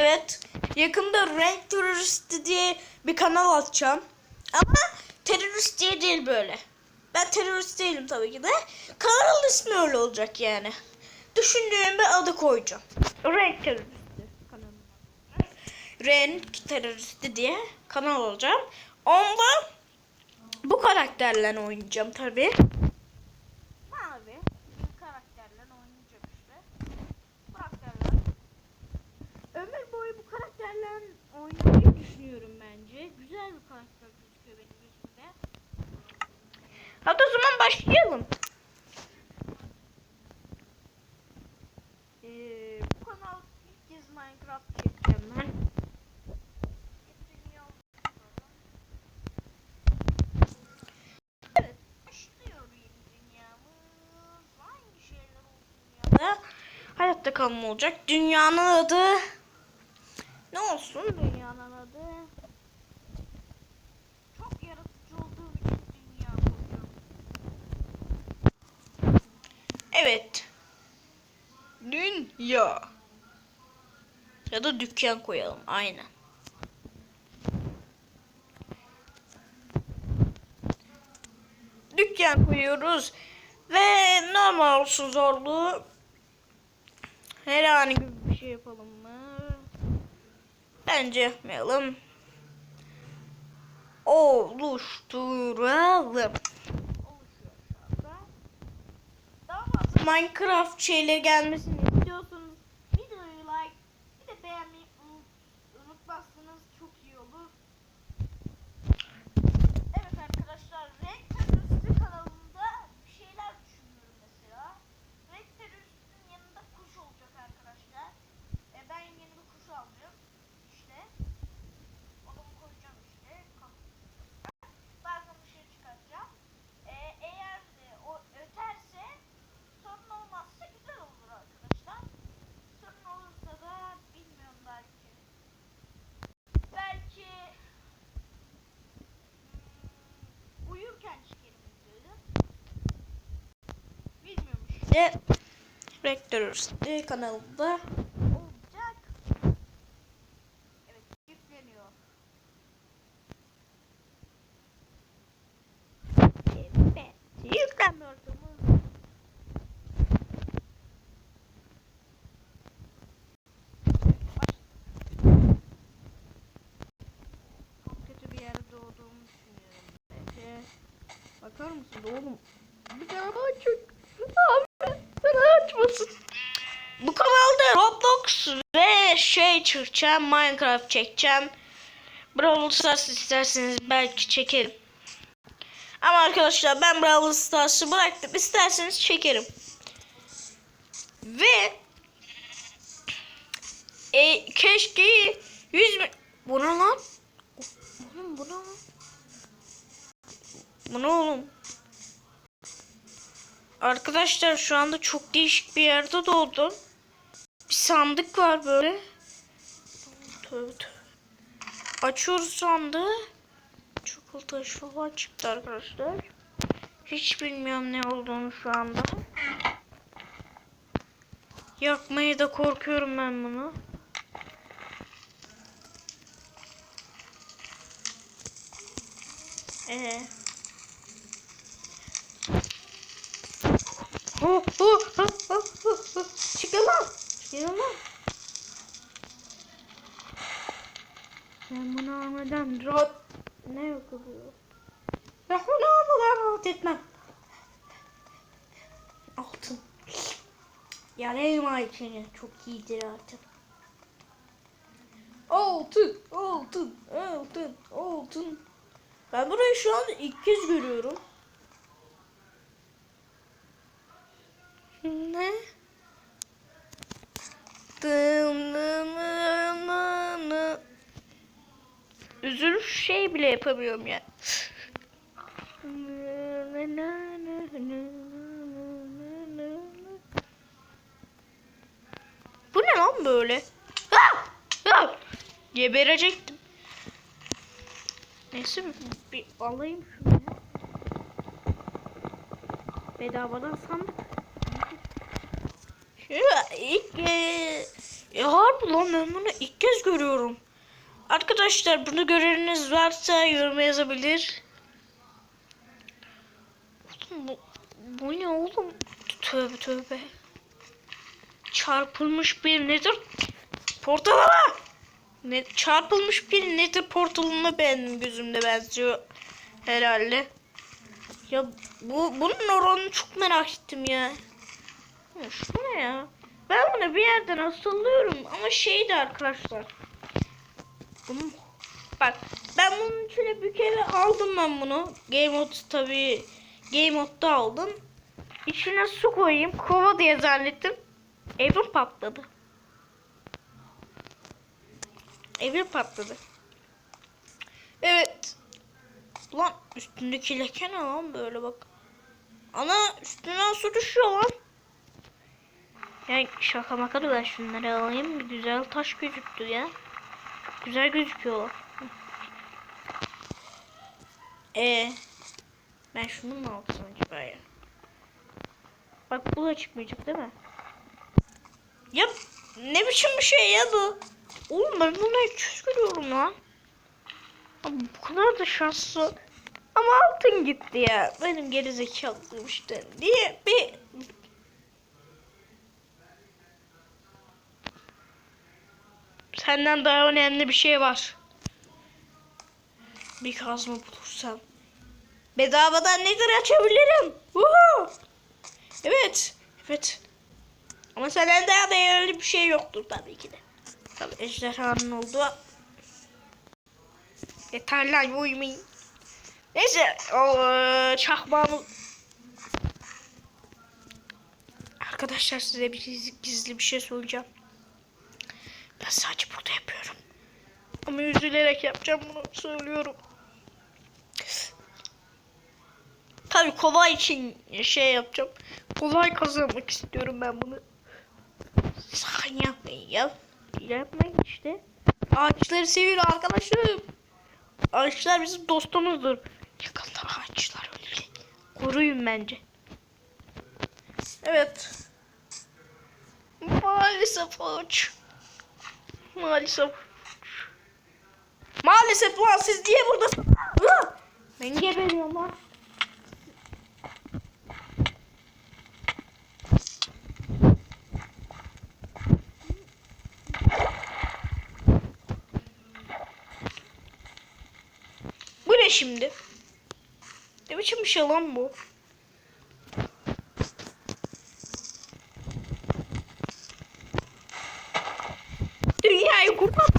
Evet. Yakında Renk Teröristi diye bir kanal açacağım. Ama terörist diye değil böyle. Ben terörist değilim tabii ki de. Kanalın ismi öyle olacak yani. Düşündüğüm bir adı koyacağım. Renk Teröristi kanalı. Renk Teröristi diye kanal olacağım. Onda bu karakterle oynayacağım tabii. Mavi bir karakterle oynayacağım işte. Bu karakterler. Ömür boyu bu karakterle oynamayı düşünüyorum bence. Güzel bir karakter gözüküyor benim gözümde. Hadi o zaman başlayalım. Ee, bu kanal ilk kez Minecraft çekeceğim ben. Evet? Hayatta kalma olacak. Dünyanın adı olsun dünyanın adı? Çok yaratıcı olduğum için dünya koyuyorum. Evet. Dünya. Ya da dükkan koyalım. Aynen. Dükkan koyuyoruz. Ve normal olsun zorluğu. Herhangi bir şey yapalım mı? Bence yapmayalım. Oluşturalım. Minecraft şeyleri gelmesini istiyorsanız videoyu like bir de beğenmeyi unut- unutmazsanız çok iyi olur. Evet arkadaşlar Renk Teröristi kanalında bir şeyler düşünüyorum mesela. Renk Terörist'in yanında kuş olacak arkadaşlar. E, ben yeni bir kuş alacağım. İşte. Onu koyacağım işte. Bazen dışarı çıkartacağım. E, eğer e, o öterse sorun olmazsa güzel olur arkadaşlar. Sorun olursa da bilmiyorum belki. Belki hmm, uyurken çekerim videoyu. İşte. Rektörüz kanalında olacak. Evet yükleniyor. Evet yüklenmiyordu mu? Çok kötü bir yerde doğduğumu düşünüyorum. Peki. Bakar mısın oğlum? Bir daha açık. Abi açmasın. Bu kanalda Roblox ve şey çekeceğim. Minecraft çekeceğim. Brawl Stars isterseniz belki çekerim. Ama arkadaşlar ben Brawl Stars'ı bıraktım. İsterseniz çekerim. Ve e, keşke 100 bin... Bu ne lan? Oğlum bu ne lan? Bu ne oğlum? Arkadaşlar şu anda çok değişik bir yerde doğdum. Bir sandık var böyle. Tövbe tövbe. Açıyoruz sandığı. Çikolata falan çıktı arkadaşlar. Hiç bilmiyorum ne olduğunu şu anda. Yakmayı da korkuyorum ben bunu. Ee. Oh, oh, oh, oh, oh. Çıkın lan. Çıkın lan. Ben bunu almadan rahat... Ne yapıyor? Ben bunu almadan rahat etmem. Altın. Yarayım Ayça'ya. Çok iyidir artık. Altın, altın, altın, altın. Ben burayı şu an ilk kez görüyorum. Şey bile yapamıyorum ya. Bu ne lan böyle? Ah! Ah! Geberecektim. Neyse bir, alayım şunu. Bedavadan sandık. İlk e, E harbi lan ben bunu ilk kez görüyorum. Arkadaşlar bunu göreniniz varsa yoruma yazabilir. Oğlum bu, bu ne oğlum? Tövbe tövbe. Çarpılmış bir nedir? Portala Ne, çarpılmış bir nedir portalına benim gözümde benziyor herhalde. Ya bu bunun oranını çok merak ettim ya. Şu ne ya? Ben bunu bir yerden hatırlıyorum ama şeydi arkadaşlar. Bunu, bak ben bunun içine bir kere aldım ben bunu. Game mode tabi Game mode'da aldım. İçine su koyayım kova diye zannettim. Evim patladı. Evim patladı. Evet. Lan üstündeki leke ne lan böyle bak. Ana üstünden su düşüyor lan. Ya şaka maka da ben şunları alayım. Bir güzel taş gözüktü ya. Güzel gözüküyorlar. Ee, ben şunu mu alsam acaba ya? Bak bu da çıkmayacak değil mi? Ya ne biçim bir şey ya bu? Oğlum ben bunu hiç yüz görüyorum lan. Ama bu kadar da şanslı. Ama altın gitti ya. Benim geri zekalıyım işte. Niye? Bir Senden daha önemli bir şey var. Bir kazma bulursam. Bedavadan nedir açabilirim. Uhu. Evet. Evet. Ama senden daha değerli bir şey yoktur tabii ki de. Tabii ejderhanın olduğu. Yeter lan uyumayın. Neyse o eee, çakmağımı Arkadaşlar size bir gizli bir şey söyleyeceğim. Ben sadece burada yapıyorum. Ama üzülerek yapacağım bunu söylüyorum. Tabii kolay için şey yapacağım. Kolay kazanmak istiyorum ben bunu. Sakın yapmayın ya. Yapmayın işte. Ağaçları seviyor arkadaşım. Ağaçlar bizim dostumuzdur. Yakında ağaçlar ölecek. Koruyun bence. Evet. Maalesef ağaç. Maalesef. Maalesef lan siz niye buradasınız? Ben geberiyorum lan. Bu ne şimdi? Ne biçim bir şey lan bu?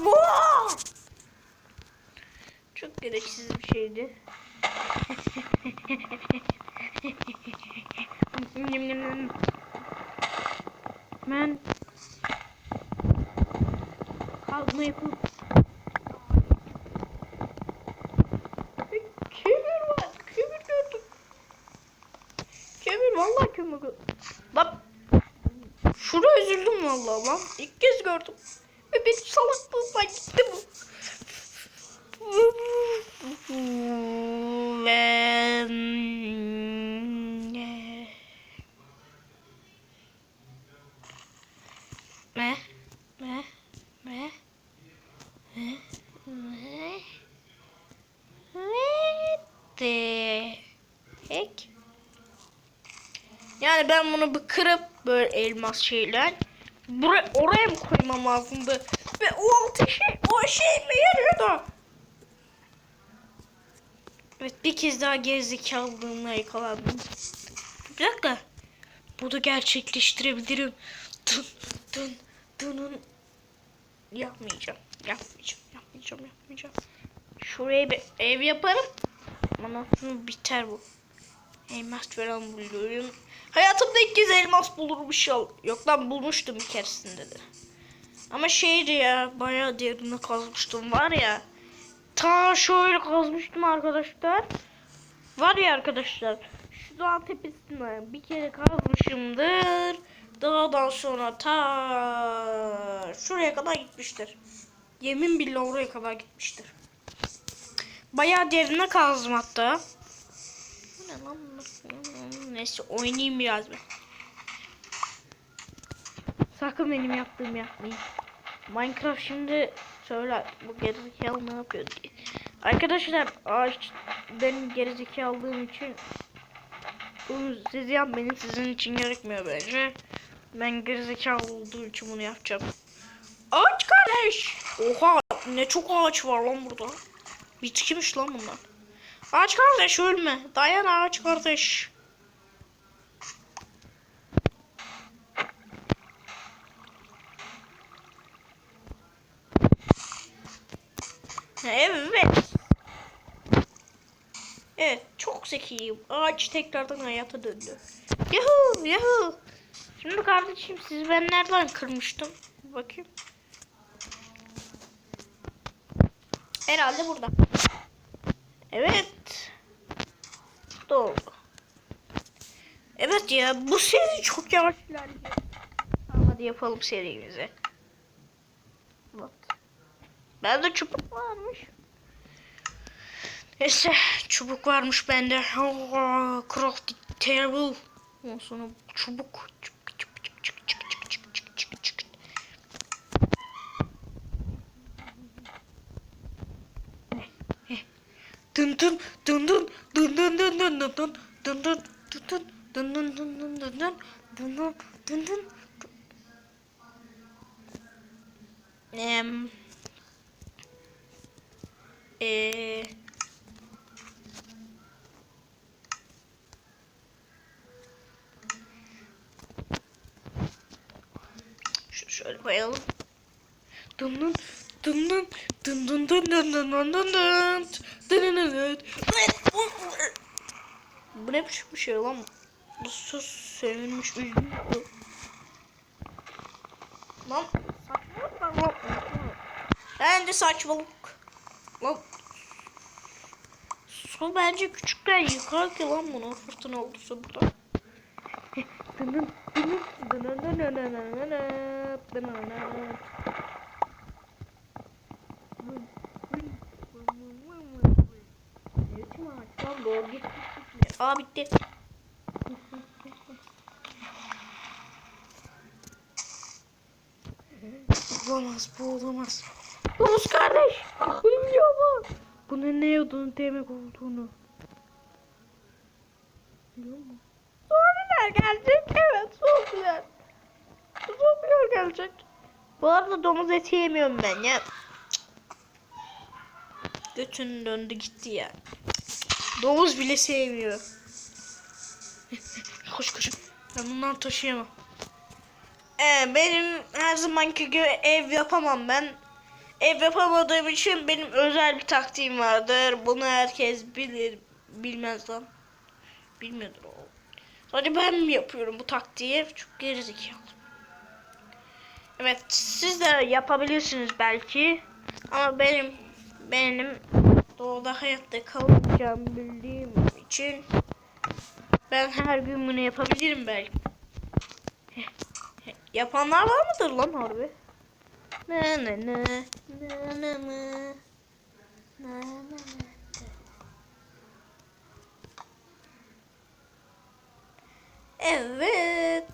Oo! Çok gereksiz bir şeydi. ben kazma yapıp kömür var. Kömür gördüm. Kömür vallahi kömür gördüm. Bak Şuraya üzüldüm vallahi lan. İlk kez gördüm. Benim salaklığımdan gitti bu. Ne? Ne? Ne? Ne? Ne? Ne? Yani ben bunu bir kırıp böyle elmas şeyler buraya oraya mı koymam lazımdı? Ve o altı şey o şey mi yarıyordu? Evet bir kez daha gerizekalılığımla yakalandım. Bir dakika. Bunu gerçekleştirebilirim. Dın dın dının. Yapmayacağım. Yapmayacağım. Yapmayacağım. Yapmayacağım. Şuraya bir ev yaparım. Ondan biter bu. Elmas falan buluyorum. Hayatımda ilk kez elmas bulurmuş ya. Yok lan bulmuştum bir keresinde de. Ama şeydi ya bayağı derine kazmıştım var ya. Ta şöyle kazmıştım arkadaşlar. Var ya arkadaşlar. Şu dağın tepesine bir kere kazmışımdır. Dağdan sonra ta şuraya kadar gitmiştir. Yemin billah oraya kadar gitmiştir. Bayağı derine kazdım hatta. Ne? Neyse oynayayım biraz ben. Sakın benim yaptığımı yapmayın. Minecraft şimdi söyler bu gerizekalı ne yapıyor diye. Arkadaşlar ağaç benim gerizekalılığım için bunu siz yapmayın sizin için gerekmiyor bence. Ben gerizekalı olduğu için bunu yapacağım. Ağaç kardeş. Oha ne çok ağaç var lan burada. Bitkiymiş lan bunlar. Ağaç kardeş ölme. Dayan ağaç kardeş. Evet. Evet çok zekiyim. Ağaç tekrardan hayata döndü. Yuhu yuhu. Şimdi kardeşim siz ben nereden kırmıştım? Bakayım. Herhalde burada. Evet. Doğru. Evet ya bu seri çok yavaş ilerliyor. Hadi yapalım serimizi. Bak. Bende çubuk varmış. Neyse çubuk varmış bende. Oh, crafty table. Ondan sonra çubuk. Çık çık çık çık. Dın dın dın dın dın dın dın dın dın dın dın dın dın dın dın dın dın dın dın dın dın dın dın Em, Şu şöyle koyalım. Dın dın dın dın dın dın dın dın dın dın dın bu ne biçim bir şey lan? Bu söz söylenmiş üzgün. Lan saçmalık var lan. Bence saçmalık. Lan Su bence küçükler yıkar ki lan bunu fırtına olursa burada. Dınım dınım dınım dınım dınım dınım dınım su burada. Aa bitti. Olamaz bu olamaz. Domuz kardeş. Bilmiyor mu? Bunun ne olduğunu demek olduğunu. Biliyor musun? Zombiler gelecek. Evet zombiler. Zombiler gelecek. Bu arada domuz eti yemiyorum ben ya. Götün döndü gitti ya. Domuz bile sevmiyor. koş koş. Ben bundan taşıyamam. Ee, benim her zamanki gibi ev yapamam ben. Ev yapamadığım için benim özel bir taktiğim vardır. Bunu herkes bilir. Bilmez lan. Bilmiyordur o. Sadece ben mi yapıyorum bu taktiği? Çok gerizekalı. Evet siz de yapabilirsiniz belki. Ama benim benim doğada hayatta kalacağım bildiğim için ben her gün bunu yapabilirim belki. Yapanlar var mıdır lan harbi? Ne ne ne ne ne ne ne ne Evet.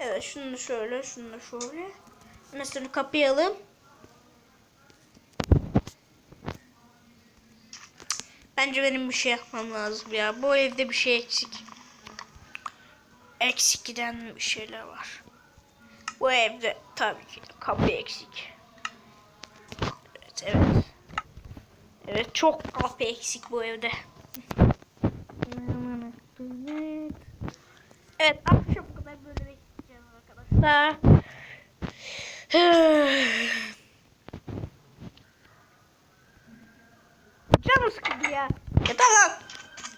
Evet şunu şöyle, şunu şöyle. Mesela kapayalım. Bence benim bir şey yapmam lazım ya. Bu evde bir şey eksik. Eksik giden bir şeyler var. Bu evde tabii ki kapı eksik. Evet, evet. Evet, çok kapı eksik bu evde. Evet, akşam kadar böyle bekleyeceğiz arkadaşlar. Canım sıkıldı ya. Yeter lan.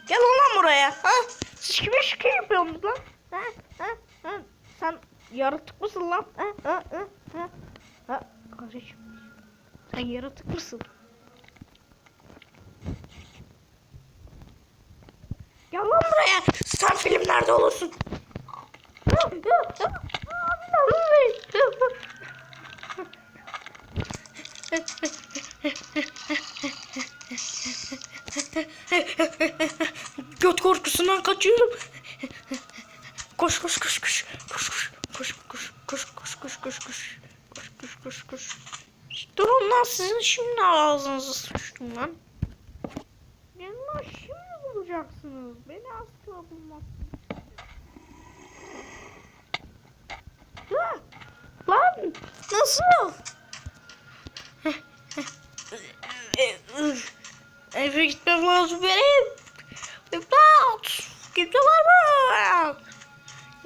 Gel lan buraya. Ha? Siz kime şike yapıyorsunuz lan? Ha? Ha? Ha? Sen yaratık mısın lan? Ha? Ha? Ha? Ha? Ha? Kardeşim. Sen yaratık mısın? Gel lan buraya. Sen filmlerde olursun. Göt korkusundan kaçıyorum. Koş koş koş koş. Koş koş koş koş koş koş koş koş koş. Koş koş koş koş. Durun lan sizin şimdi ağzınızı sıçtım lan. Lan şimdi bulacaksınız. Beni asla bulmazsınız.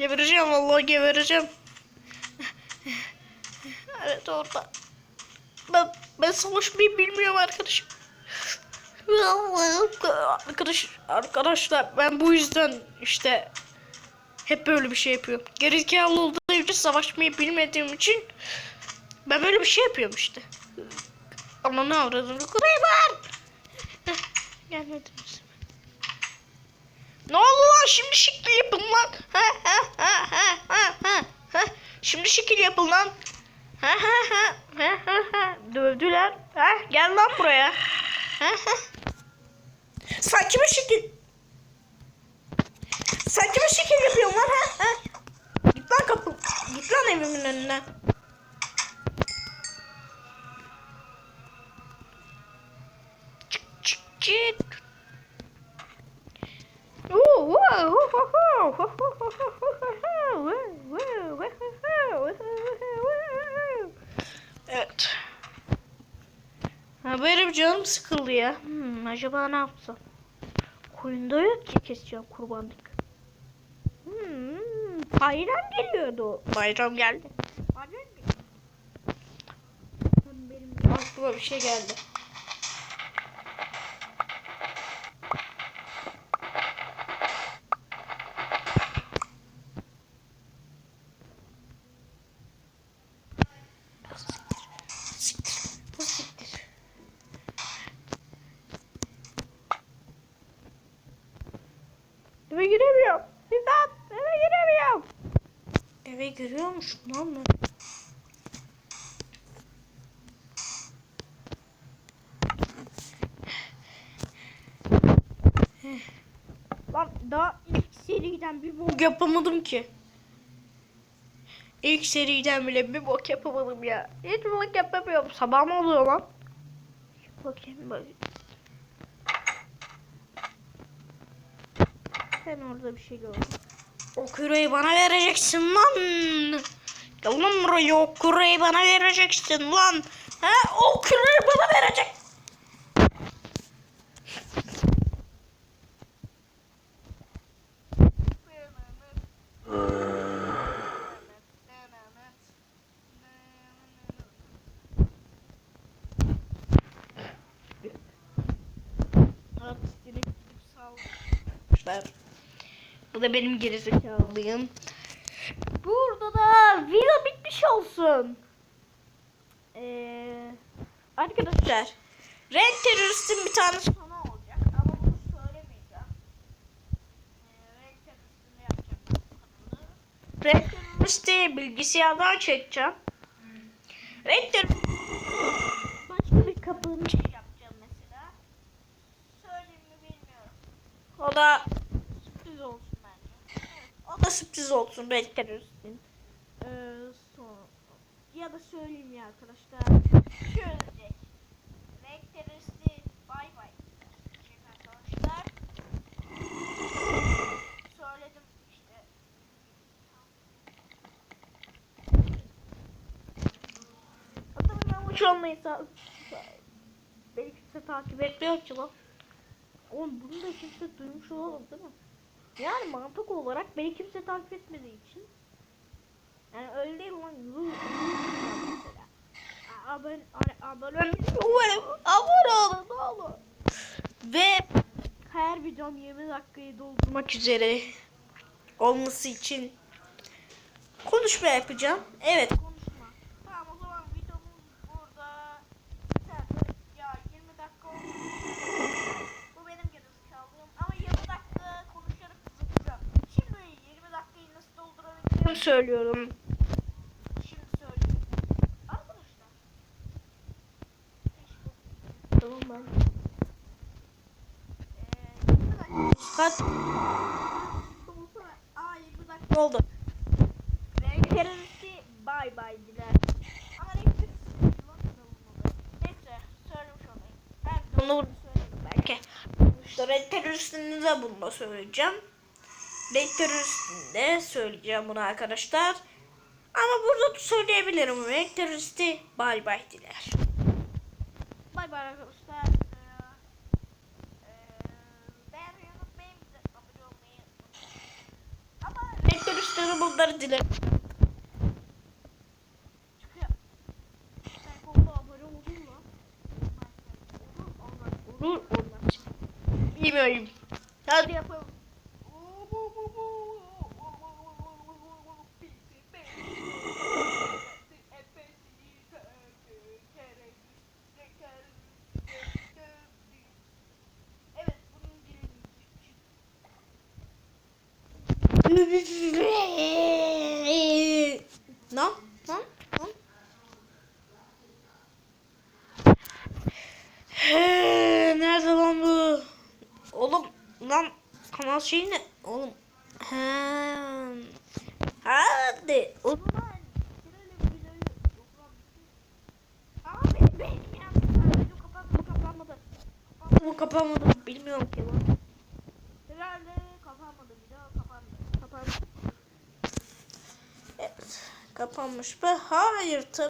Gebereceğim vallahi gebereceğim. Evet orada. Ben, ben savaşmayı bilmiyorum arkadaşım. Arkadaş, arkadaşlar ben bu yüzden işte hep böyle bir şey yapıyorum. Gerizekalı olduğum için savaşmayı bilmediğim için ben böyle bir şey yapıyorum işte. Ama ne avradın? Kurayı var. Gelmedim. Ne oldu lan şimdi şekil yapın lan. Ha ha ha ha ha ha. Şimdi şekil yapın lan. Dövdüler. Ha gel lan buraya. Ha ha. Kime şekil? Kime şekil yapıyorsun lan ha? ha? Git lan kapı. Git lan evimin önüne. Acaba ne yapsam? Koyunda yok ki keseceğim kurbanlık. Hmm, bayram geliyordu. Bayram geldi. Bayram geldi. Benim aklıma bir şey geldi. Giriyormuş lan mı? Lan daha ilk seriden bir bok yapamadım ki. İlk seriden bile bir bok yapamadım ya. Hiç bok yapamıyorum. Sabah mı oluyor lan? Bakayım bakayım. Ben orada bir şey gördüm. O küreği bana vereceksin lan. Gel lan buraya o küreği bana vereceksin lan. Ha o küreği bana verecek. Arkadaşlar. Bu da benim gerizekalıyım. Burada da video bitmiş olsun. Ee, arkadaşlar. Renk teröristin bir tane sonu olacak. Ama bunu söylemeyeceğim. Ee, renk teröristini yapacağım. Teröristi bilgisayardan çekeceğim. Renk teröristi başka bir kapının şey yapacağım mesela. Söyleyeyim mi bilmiyorum. O da sürpriz olsun bence. Evet, o da sürpriz olsun Terörist'in. Ee, son. Ya da söyleyeyim ya arkadaşlar. Şöyle Terörist'i bay arkadaşlar. Söyledim işte. Adamın uç olmayı sağ... Beni kimse takip etmiyor ki lan. Oğlum bunu da kimse duymuş olamaz değil mi? Yani mantık olarak beni kimse takip etmediği için. Yani öyle değil lan. Yuh. Abone, abone, abone, abone. Ve her videom 20 dakikayı doldurmak üzere olması için konuşma yapacağım. Evet konuşma. Tamam o zaman videomuz burada. Sen ya 20 dakika oldu. Bu benim gerizekallığım ama 20 dakika konuşarak uzatacağım. Şimdi 20 dakikayı nasıl doldurabileceğimi söylüyorum. Şimdi söyleyeyim. Arkadaşlar. Tamam ben. Ee, 20 dakika. Kaç? Aa 20 dakika oldu. Renk teröristi bay bay diler. Ama renkli Neyse söylemiş olayım. Ben bunu söyledim belki. İşte renk teröristini de bunu söyleyeceğim. Renk teröristini söyleyeceğim bunu arkadaşlar. Ama burada da söyleyebilirim. Renk teröristi bay bay diler. Bay bay arkadaşlar. Ee, e, beğenmeyi unutmayın. Bize abone olmayı unutmayın. Ama renk teröristleri bunları dilerim. Çıkıyor. Sen kolda abone oldun mu? Olur olmaz. Olur olmaz. Bilmiyorum. Hadi yapalım. Evet, bunun birinci. Lan, lan, lan. Nerede lan bu? Oğlum lan kanal şey ne? Oğlum. He. Hadi. O zaman Abi benim ya. Video kapandı mı kapanmadı. Kapandı mı kapanmadı. Bilmiyorum ki lan. Herhalde kapanmadı. Video kapandı. Kapanmış mı? Hayır tabii.